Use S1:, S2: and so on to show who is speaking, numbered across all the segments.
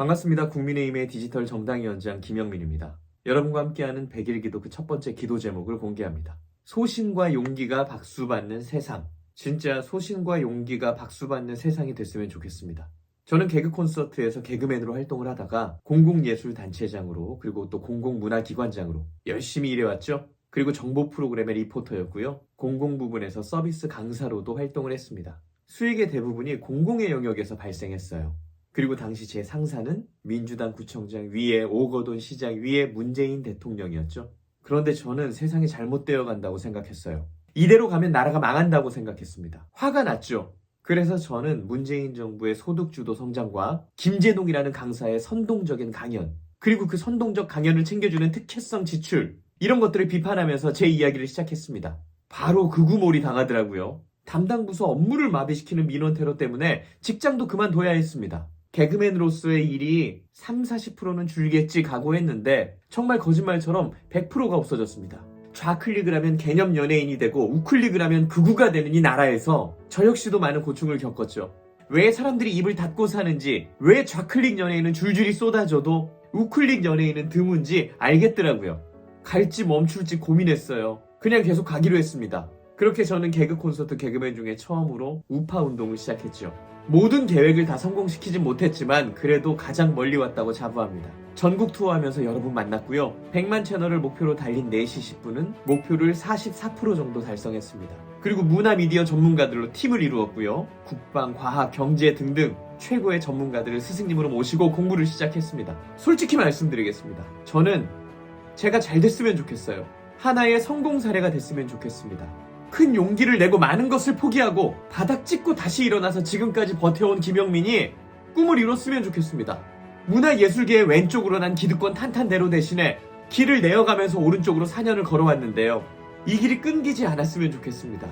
S1: 반갑습니다. 국민의힘의 디지털 정당위원장 김영민입니다. 여러분과 함께하는 100일 기도 그 첫 번째 기도 제목을 공개합니다. 소신과 용기가 박수받는 세상. 진짜 소신과 용기가 박수받는 세상이 됐으면 좋겠습니다. 저는 개그 콘서트에서 개그맨으로 활동을 하다가 공공예술단체장으로 그리고 또 공공문화기관장으로 열심히 일해왔죠. 그리고 정보 프로그램의 리포터였고요. 공공 부분에서 서비스 강사로도 활동을 했습니다. 수익의 대부분이 공공의 영역에서 발생했어요. 그리고 당시 제 상사는 민주당 구청장 위에 오거돈 시장 위에 문재인 대통령이었죠. 그런데 저는 세상이 잘못되어 간다고 생각했어요. 이대로 가면 나라가 망한다고 생각했습니다. 화가 났죠. 그래서 저는 문재인 정부의 소득주도 성장과 김재동이라는 강사의 선동적인 강연, 그리고 그 선동적 강연을 챙겨주는 특혜성 지출, 이런 것들을 비판하면서 제 이야기를 시작했습니다. 바로 극우몰이 당하더라고요. 담당 부서 업무를 마비시키는 민원 테러 때문에 직장도 그만둬야 했습니다. 개그맨으로서의 일이 3, 40%는 줄겠지 각오했는데 정말 거짓말처럼 100%가 없어졌습니다. 좌클릭을 하면 개념 연예인이 되고 우클릭을 하면 극우가 되는 이 나라에서 저 역시도 많은 고충을 겪었죠. 왜 사람들이 입을 닫고 사는지, 왜 좌클릭 연예인은 줄줄이 쏟아져도 우클릭 연예인은 드문지 알겠더라고요. 갈지 멈출지 고민했어요. 그냥 계속 가기로 했습니다. 그렇게 저는 개그 콘서트 개그맨 중에 처음으로 우파 운동을 시작했죠. 모든 계획을 다 성공시키진 못했지만 그래도 가장 멀리 왔다고 자부합니다. 전국 투어하면서 여러 분 만났고요. 100만 채널을 목표로 달린 4시 10분은 목표를 44% 정도 달성했습니다. 그리고 문화 미디어 전문가들로 팀을 이루었고요. 국방, 과학, 경제 등등 최고의 전문가들을 스승님으로 모시고 공부를 시작했습니다. 솔직히 말씀드리겠습니다. 저는 제가 잘 됐으면 좋겠어요. 하나의 성공 사례가 됐으면 좋겠습니다. 큰 용기를 내고 많은 것을 포기하고 바닥 찍고 다시 일어나서 지금까지 버텨온 김영민이 꿈을 이뤘으면 좋겠습니다. 문화예술계의 왼쪽으로 난 기득권 탄탄대로 대신에 길을 내어가면서 오른쪽으로 4년을 걸어왔는데요. 이 길이 끊기지 않았으면 좋겠습니다.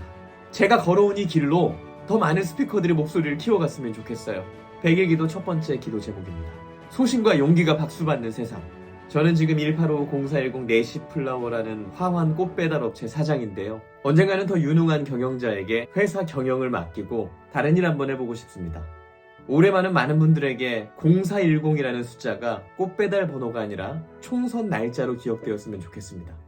S1: 제가 걸어온 이 길로 더 많은 스피커들의 목소리를 키워갔으면 좋겠어요. 100일 기도 첫 번째 기도 제목입니다. 소신과 용기가 박수받는 세상. 저는 지금 1855-0410 내시 플라워라는 화환 꽃 배달 업체 사장인데요. 언젠가는 더 유능한 경영자에게 회사 경영을 맡기고 다른 일 한번 해보고 싶습니다. 올해 많은 많은 분들에게 0410이라는 숫자가 꽃 배달 번호가 아니라 총선 날짜로 기억되었으면 좋겠습니다.